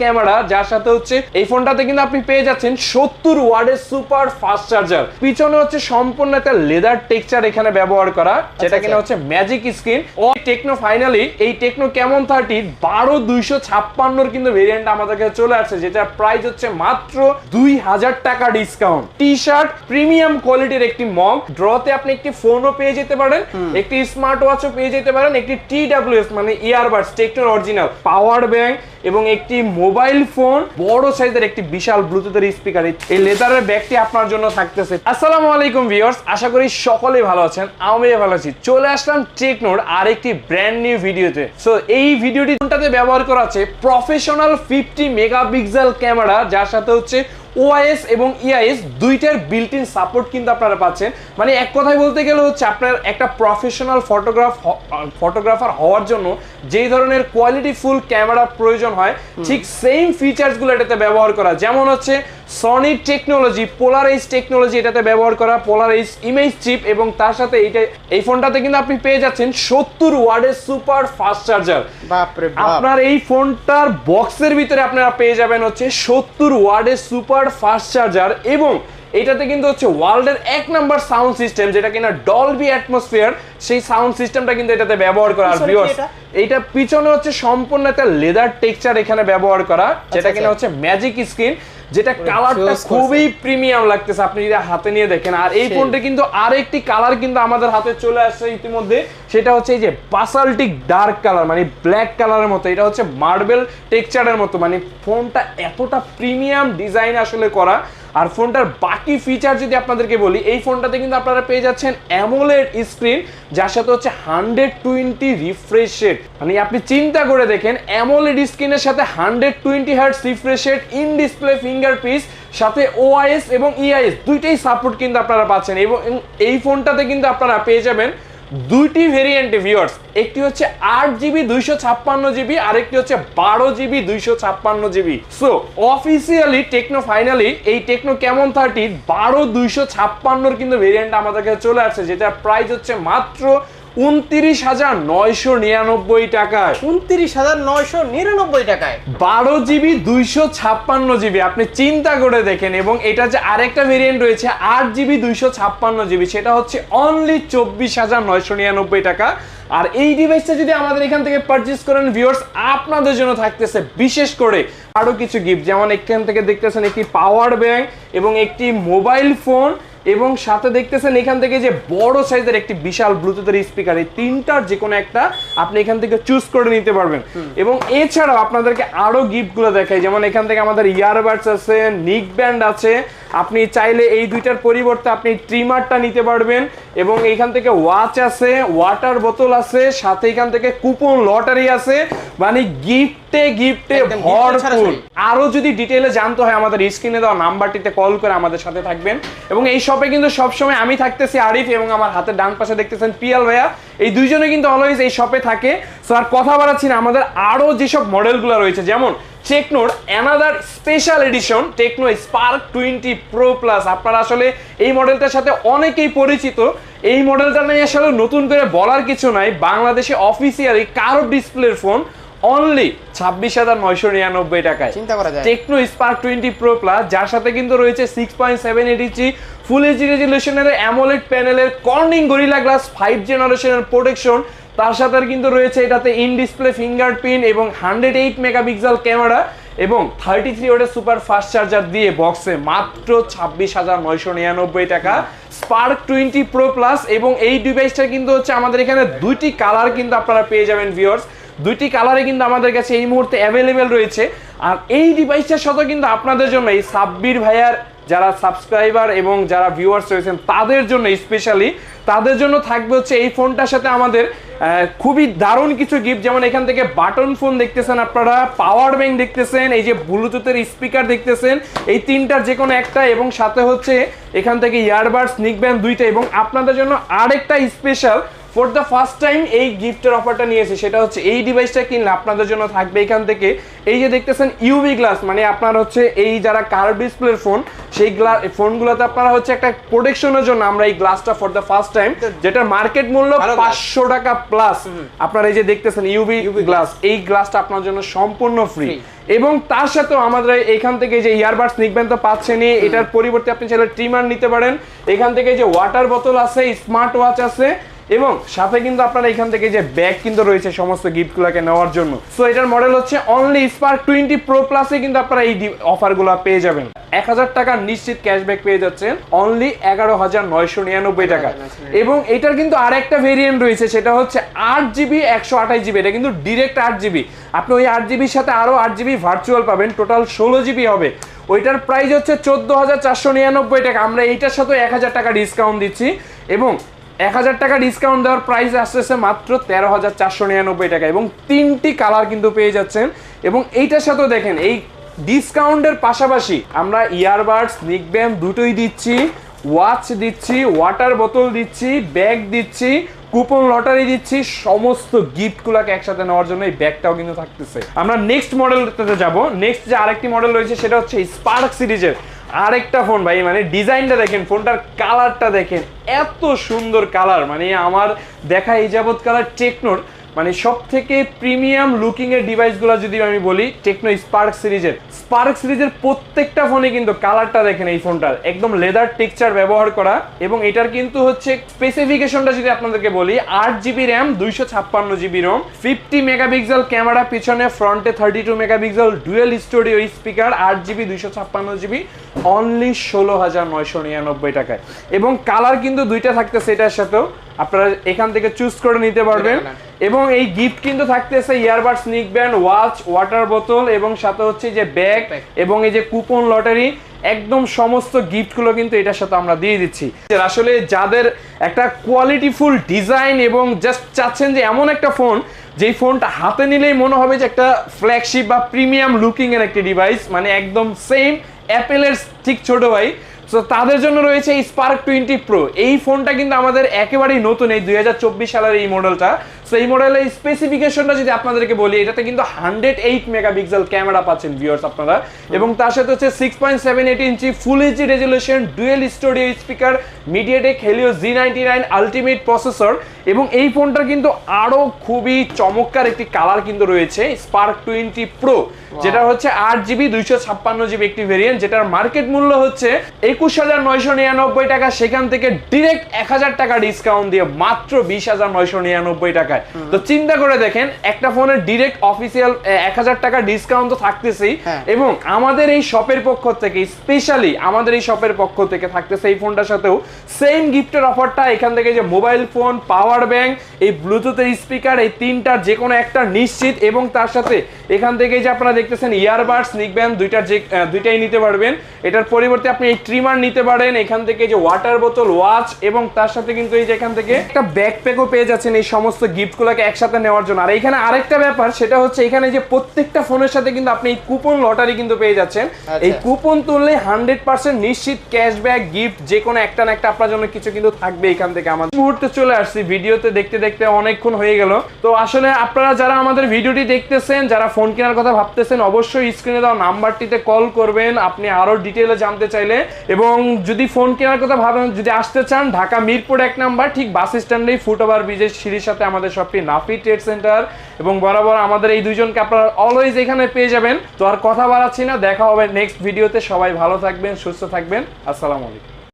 Camera যার সাথে হচ্ছে এই ফোনটাতে কিন্তু আপনি পেয়ে যাচ্ছেন সত্তর ওয়ার্ডের সুপার ফাস্ট চার্জার। পিছনে হচ্ছে সম্পূর্ণ একটা লেদার টেক্সচার এখানে ব্যবহার করা যেটা কিনা হচ্ছে ম্যাজিক স্ক্রিন ও টেকনো ফাইনালি এই টেকনো কেমন থার্টি বারো দুইশো ছাপ্পান্নর কিন্তু ভেরিয়েন্ট আমাদের কাছে চলে আসছে যেটা প্রাইস হচ্ছে মাত্র দুই হাজার টাকা ডিসকাউন্ট টি শার্ট প্রিমিয়াম কোয়ালিটির একটি মগ ড্রতে আপনি একটি ফোনও পেয়ে যেতে পারেন একটি স্মার্ট ওয়াচও পেয়ে যেতে পারেন একটি টি ডাব্লিউএস মানে ইয়ারবাডস টেকনোর অরিজিনাল পাওয়ার ব্যাংক এবং একটি মোবাইল ফোন, বড় সাইজের একটি বিশাল ব্লুটুথের স্পিকার এই লেদারের ব্যাগটি আপনার জন্য থাকতেছে। আসসালামু আলাইকুম ভিউয়ার্স আশা করি সকলেই ভালো আছেন, আমিও ভালো আছি। চলে আসলাম টেকনোর আরেকটি ব্র্যান্ড নিউ ভিডিওতে সো এই ভিডিওটি কোনটাতে ব্যবহার করা আছে প্রফেশনাল ফিফটি মেগাপিক্সেল ক্যামেরা যার সাথে হচ্ছে ওআইএস এবং ইআইএস দুইটার বিল্ট ইন সাপোর্ট কিন্তু আপনারা পাচ্ছেন। মানে এক কথায় বলতে গেলে হচ্ছে আপনার একটা প্রফেশনাল ফটোগ্রাফ ফটোগ্রাফার হওয়ার জন্য যেই ধরনের কোয়ালিটি ফুল ক্যামেরা প্রয়োজন হয় ঠিক সেম ফিচার্সগুলো এটাতে ব্যবহার করা। যেমন হচ্ছে সনি টেকনোলজি পোলারাইজ টেকনোলজি এটাতে ব্যবহার করা পোলারাইজ ইমেজ চিপ এবং তার সাথে এইটা এই ফোনটাতে কিন্তু আপনি পেয়ে যাচ্ছেন সত্তর ওয়ার্ডের সুপার ফাস্ট চার্জার আপনার এই ফোনটার বক্সের ভিতরে আপনারা পেয়ে যাবেন হচ্ছে সত্তর ওয়ার্ডের সুপার ফাস্ট চার্জার এবং এটাতে কিন্তু হচ্ছে ওয়ার্ল্ডের এক নাম্বার সাউন্ড সিস্টেম যেটা কিনা ডলবি অ্যাটমসফিয়ার সেই সাউন্ড সিস্টেমটা কিন্তু এটাতে ব্যবহার করা আর পিছনে ভিউয়ার্স এটা? এইটা পিছনে হচ্ছে সম্পূর্ণ একটা লেদার টেক্সচার এখানে ব্যবহার করা যেটা কিনা আচ্ছা। হচ্ছে ম্যাজিক স্ক্রিন যেটা কালারটা খুবই প্রিমিয়াম লাগতেছে আপনি যদি হাতে নিয়ে দেখেন। আর এই। ফোনটা কিন্তু আরেকটি কালার কিন্তু আমাদের হাতে চলে আসছে ইতিমধ্যে। সেটা হচ্ছে এই যে বাসাল্টিক ডার্ক কালার মানে ব্ল্যাক কালারের মতো। এটা হচ্ছে মার্বেল টেক্সচারের মতো। মানে ফোনটা এতটা প্রিমিয়াম ডিজাইন আসলে করা। আর ফোনটার বাকি ফিচার যদি আপনাদেরকে বলি, এই ফোনটাতে কিন্তু আপনারা পেয়ে যাচ্ছেন অ্যামোলেড স্ক্রিন যার সাথে হচ্ছে হান্ড্রেড টোয়েন্টি রিফ্রেশ রেট মানে আপনি চিন্তা করে দেখেন অ্যামোলেড স্ক্রিনের সাথে hundred twenty hertz refresh rate in display fingerprint সাথে ওআইএস এবং ইআইএস দুইটাই সাপোর্ট কিন্তু আপনারা পাচ্ছেন। এবং এই ফোনটাতে কিন্তু আপনারা পেয়ে যাবেন দুইটি ভেরিয়েন্টে ভিউয়ার্স একটি হচ্ছে আট জিবি দুইশো ছাপ্পান্ন জিবি আর একটি হচ্ছে বারো জিবি দুইশো ছাপ্পান্ন GB so officially Tecno finally এই টেকনো কেমন থার্টি বারো, দুইশো ছাপ্পান্নর কিন্তু ভেরিয়েন্ট আমাদের কাছে চলে আসছে যেটা প্রাইস হচ্ছে মাত্র উনত্রিশ হাজার নয়শো নিরানব্বই টাকায়। উনত্রিশ হাজার নয়শো নিরানব্বই টাকায়। বারো জিবি দুইশো ছাপ্পান্ন জিবি। আপনি চিন্তা করে দেখেন এবং এটা যে আরেকটা ভেরিয়েন্ট রয়েছে আট জিবি দুইশো ছাপ্পান্ন জিবি সেটা হচ্ছে অনলি চব্বিশ হাজার নয়শো নিরানব্বই টাকা। আর এই ডিভাইসটা যদি আমাদের এখান থেকে পারচেস করেন ভিউয়ার্স আপনাদের জন্য থাকতেছে বিশেষ করে আরও কিছু গিফট যেমন এখান থেকে দেখতেছেন একটি পাওয়ার ব্যাংক এবং একটি মোবাইল ফোন এবং সাথে দেখতেছেন এখান থেকে যে বড় সাইজের একটি বিশাল ব্লুটুথের স্পিকার এই তিনটার যে কোনো একটা আপনি এখান থেকে চুজ করে নিতে পারবেন। এবং এছাড়াও আপনাদেরকে আরও গিফটগুলো দেখাই যেমন এখান থেকে আমাদের ইয়ারবাডস আছে নিক ব্যান্ড আছে আপনি চাইলে এই দুইটার পরিবর্তে আপনি ট্রিমারটা নিতে পারবেন এবং এইখান থেকে ওয়াচ আছে ওয়াটার বোতল আছে সাথে এখান থেকে কুপন লটারি আছে মানে গিফটে গিফটে ভরপুর। ছাড়াছাড়ি। আরও যদি ডিটেইলে জানতে হয় আমাদের স্ক্রিনে দেওয়া নাম্বারটিতে কল করে আমাদের সাথে থাকবেন। এবং এই শপে কিন্তু সবসময় আমি থাকতেছি আরিফ এবং আমার হাতের ডান পাশে দেখতেছেন পিয়াল ভাইয়া। এই দুইজনে কিন্তু অলওয়েজ এই শপে থাকে। সো আর কথা বাড়াচ্ছি না আমাদের আরও যেসব মডেলগুলো রয়েছে যেমন টেকনোর another special edition Tecno Spark twenty pro plus আপনারা আসলে এই মডেলটার সাথে অনেকেই পরিচিত। এই মডেলটা নিয়ে আসলে নতুন করে বলার কিছু নাই। বাংলাদেশে অফিসিয়ালি কারও ডিসপ্লের ফোন অনলি ছাব্বিশ হাজার নয়শো নিরানব্বই টাকায়। চিন্তা করা যায়। Tecno Spark twenty pro plus যার সাথে কিন্তু রয়েছে six point seven eight inch full HD রেজলিউশনের AMOLED প্যানেলের কর্নিং গরিলা গ্লাস ফাইভ জেনারেশনের প্রোটেকশন তার সাথে কিন্তু রয়েছে এটাতে ইন ডিসপ্লে ফিঙ্গারপ্রিন্ট এবং হান্ড্রেড এইট মেগাপিক্সেল ক্যামেরা এবং থার্টি থ্রি ওয়াটের সুপার ফাস্ট চার্জার দিয়ে বক্সে মাত্র ছাব্বিশ হাজার নয়শো নিরানব্বই টাকা স্পার্ক টোয়েন্টি প্রো প্লাস এবং এই ডিভাইসটা কিন্তু হচ্ছে আমাদের এখানে দুইটি কালার কিন্তু আপনারা পেয়ে যাবেন ভিউয়ার্স দুইটি কালারে কিন্তু আমাদের কাছে এই মুহূর্তে অ্যাভেলেবেল রয়েছে। আর এই ডিভাইসটার সাথে কিন্তু আপনাদের জন্য এই সাব্বির ভাইয়ার যারা সাবস্ক্রাইবার এবং যারা ভিউয়ার্স রয়েছেন, তাদের জন্য স্পেশালি তাদের জন্য থাকবে হচ্ছে এই ফোনটার সাথে আমাদের খুবই দারুণ কিছু গিফট যেমন এখান থেকে বাটন ফোন দেখতেছেন আপনারা পাওয়ার ব্যাংক দেখতেছেন, এই যে ব্লুটুথের স্পিকার দেখতেছেন, এই তিনটার যে কোনো একটা এবং সাথে হচ্ছে এখান থেকে ইয়ারবাডস নিক ব্যান্ড দুইটা এবং আপনাদের জন্য আরেকটা special for the first time এই গিফটের অফারটা নিয়েছি সেটা হচ্ছে এই ডিভাইসটা কিনলে আপনাদের জন্য থাকবে এখান থেকে। এই যে দেখতেছেন ইউভি গ্লাস মানে আপনার হচ্ছে এই যারা কার ডিসপ্লের ফোন সেই গ্লাস ফোনগুলোতে আপনারা হচ্ছে একটা প্রোটেকশনের জন্য আমরা এই গ্লাসটা ফর দ্য ফার্স্ট টাইম যেটা মার্কেট মূল্য পাঁচশো টাকা প্লাস আপনারা এই যে দেখতেছেন ইউভি গ্লাস এই গ্লাসটা আপনার জন্য সম্পূর্ণ ফ্রি এবং তার সাথেও আমাদের এখান থেকে যে ইয়ারবাডস নিকবেন তো পাচ্ছেনই এটার পরিবর্তে আপনি চাইলে ট্রিমার নিতে পারেন। এখান থেকে যে ওয়াটার বোতল আছে স্মার্ট ওয়াচ আছে এবং সাথে কিন্তু আপনারা এখান থেকে যে ব্যাগ কিন্তু রয়েছে সমস্ত গিফটগুলোকে নেওয়ার জন্য। সো এটার মডেল হচ্ছে অনলি স্পার্ক টোয়েন্টি প্রো প্লাসে কিন্তু আপনারা এই অফারগুলো পেয়ে যাবেন। এক হাজার টাকার নিশ্চিত ক্যাশব্যাক পেয়ে যাচ্ছেন অনলি এগারো হাজার নয়শো নিরানব্বই টাকা। এবং এটার কিন্তু আর একটা ভেরিয়েন্ট রয়েছে, সেটা হচ্ছে আট জিবি একশো আঠাশ জিবি এটা কিন্তু ডিরেক্ট আট জিবি আপনি ওই আট জিবির সাথে আরও আট জিবি ভার্চুয়াল পাবেন টোটাল ষোলো জিবি হবে। ওইটার প্রাইস হচ্ছে চোদ্দ হাজার চারশো নিরানব্বই টাকা। আমরা এইটার সাথে এক হাজার টাকা ডিসকাউন্ট দিচ্ছি। এবং এক হাজার টাকা ডিসকাউন্ট দেওয়ার প্রাইস আসতেছে মাত্র তেরো হাজার চারশো নিরানব্বই টাকা এবং তিনটি কালার কিন্তু পেয়ে যাচ্ছেন। এবং এইটার সাথেও দেখেন, এই ডিসকাউন্টের পাশাপাশি আমরা ইয়ারবাডস নিকব্যাম দুটোই দিচ্ছি ওয়াচ দিচ্ছি ওয়াটার বোতল দিচ্ছি ব্যাগ দিচ্ছি কুপন লটারি দিচ্ছি, সমস্ত গিফটগুলোকে একসাথে নেওয়ার জন্য এই ব্যাগটাও কিন্তু থাকতেছে। আমরা নেক্সট মডেলটাতে যাব। নেক্সট যে আরেকটি মডেল রয়েছে, সেটা হচ্ছে স্পার্ক সিরিজের। আরেকটা ফোন ভাই মানে ডিজাইনটা দেখেন ফোনটার কালারটা দেখেন, এত সুন্দর কালার মানে আমার দেখা এই যাবৎ কালার টেকনোর মানে সব থেকে প্রিমিয়াম লুকিং এর ডিভাইসগুলো যদি আমি বলি টেকনো স্পার্ক সিরিজের। স্পার্ক সিরিজের প্রত্যেকটা ফোনে কিন্তু কালারটা দেখেন এই ফোনটার একদম লেদার টেক্সচার ব্যবহার করা এবং এটার কিন্তু হচ্ছে স্পেসিফিকেশনটা যদি আপনাদেরকে বলি, আট জিবি র্যাম দুইশো ছাপ্পান্ন GB ROM fifty megapixel camera পিছনে ফ্রন্টে thirty two megapixel dual studio speaker আট জিবি দুইশো ছাপ্পান্ন জিবি অনলি ষোলো হাজার নয়শো নিরানব্বই টাকায়। এবং কালার কিন্তু দুইটা থাকতেছে এটার সাথেও। আপনারা এখান থেকে চুজ করে নিতে পারবেন। এবং এই গিফট কিন্তু থাকতেছে ইয়ারবাডস নিক ব্যান্ড ওয়াচ ওয়াটার বোতল এবং সাথে হচ্ছে যে ব্যাগ এবং এই যে কুপন লটারি একদম সমস্ত গিফটগুলো কিন্তু এটার সাথে আমরা দিয়ে দিচ্ছি। আসলে যাদের একটা কোয়ালিটিফুল ডিজাইন এবং জাস্ট চাচ্ছেন যে এমন একটা ফোন যেই ফোনটা হাতে নিলেই মনে হবে যে একটা ফ্ল্যাগশিপ বা প্রিমিয়াম লুকিং এর একটি ডিভাইস মানে একদম সেম অ্যাপেলের ঠিক ছোট ভাই। সো তাদের জন্য রয়েছে এই স্পার্ক টোয়েন্টি প্রো এই ফোনটা কিন্তু আমাদের একেবারেই নতুন, এই দুই হাজার চব্বিশ সালের এই মডেলটা সো এই মডেলের স্পেসিফিকেশনটা যদি আপনাদেরকে বলি এটাতে কিন্তু হান্ড্রেড এইট মেগাপিক্সেল ক্যামেরা পাচ্ছেন ভিউয়ার্স আপনারা। এবং তার সাথে হচ্ছে six point seven eight inch full HD resolution dual studio speaker MediaTek Helio G ninety nine ultimate processor এবং এই ফোনটার কিন্তু আরও খুবই চমৎকার একটি কালার কিন্তু রয়েছে স্পার্ক টোয়েন্টি প্রো যেটা হচ্ছে আট জিবি দুইশো ছাপ্পান্ন জিবি একটি ভেরিয়েন্ট যেটার মার্কেট মূল্য হচ্ছে একুশ হাজার নয়শো নিরানব্বই টাকা। সেখান থেকে ডিরেক্ট এক হাজার টাকা ডিসকাউন্ট দিয়ে মাত্র বিশ হাজার নয়শো নিরানব্বই টাকায় তো চিন্তা করে দেখেন একটা ফোনের ডিরেক্ট অফিসিয়াল এক হাজার টাকা ডিসকাউন্ট তো থাকতেছেই হ্যাঁ। এবং আমাদের এই শপের পক্ষ থেকে স্পেশালি আমাদের এই শপের পক্ষ থেকে থাকতেছে এই ফোনটার সাথেও সেম গিফটের অফারটা এখান থেকে যে মোবাইল ফোন পাওয়ার ব্যাংক এই ব্লুটুথের স্পিকার এই তিনটার যে কোনো একটা নিশ্চিত এবং তার সাথে এখান থেকে যে আপনারা দেখতেছেন ইয়ারবাডস নিকবেন দুইটার যে দুইটাই নিতে পারবেন। এটার পরিবর্তে আপনি এই ট্রিমার নিতে পারেন। এখান থেকে যে ওয়াটার বোতল ওয়াচ এবং তার সাথে কিন্তু এই যে এখান থেকে একটা ব্যাকপ্যাকও পেয়ে যাচ্ছেন এই সমস্ত গিফটগুলোকে একসাথে নেওয়ার জন্য। আর এখানে আরেকটা ব্যাপার সেটা হচ্ছে এখানে যে প্রত্যেকটা ফোনের সাথে কিন্তু আপনি এই কুপন লটারি কিন্তু পেয়ে যাচ্ছেন। আচ্ছা। এই কুপন তুললে হান্ড্রেড পার্সেন্ট নিশ্চিত ক্যাশব্যাক গিফট যে কোনো একটা না একটা আপনার জন্য কিছু কিন্তু থাকবে এখান থেকে আমাদের। মুহূর্তে চলে আসছি ভিডিওতে দেখতে দেখতে অনেকক্ষণ হয়ে গেল। তো আসলে আপনারা যারা আমাদের ভিডিওটি দেখতেছেন যারা ফোন কেনার কথা ভাবতেছেন অবশ্যই স্ক্রিনে দেওয়া নাম্বারটিতে কল করবেন। আপনি আরও ডিটেলে জানতে চাইলে। এবং যদি ফোন কেনার কথা ভাবেন যদি আসতে চান ঢাকা মিরপুর এক নাম্বার ঠিক বাস স্ট্যান্ডেই ফুট ওভার ব্রিজের সিঁড়ির সাথে আমাদের শপটি নাফি ট্রেড সেন্টার এবং বরাবর আমাদের এই দুইজনকে আপনারা অলওয়েজ এখানে পেয়ে যাবেন। তো আর কথা বাড়াচ্ছি না, দেখা হবে নেক্সট ভিডিওতে সবাই ভালো থাকবেন, সুস্থ থাকবেন। আসসালামু আলাইকুম।